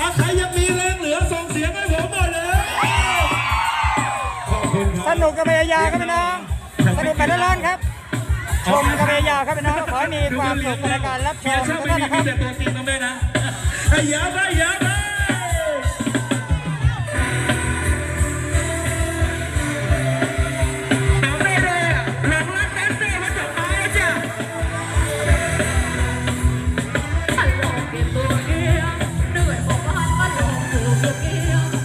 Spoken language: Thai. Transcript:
อาใครยังมีแรงเหลือส่งเสียงให้ผมหน่อยเลยขอบคุณคสรับนุกกับเบียาครับพี่น้อง สนุกกันร้อนครับ ชมกับเบียาครับพี่น้อง ขอให้มีความสุขในการรับชเมียมช่างทุกไม่ท่านมีนะครับมีแต่ตัวจริงต้องได้นะไอ้ยาไอ้ยาไ yeah.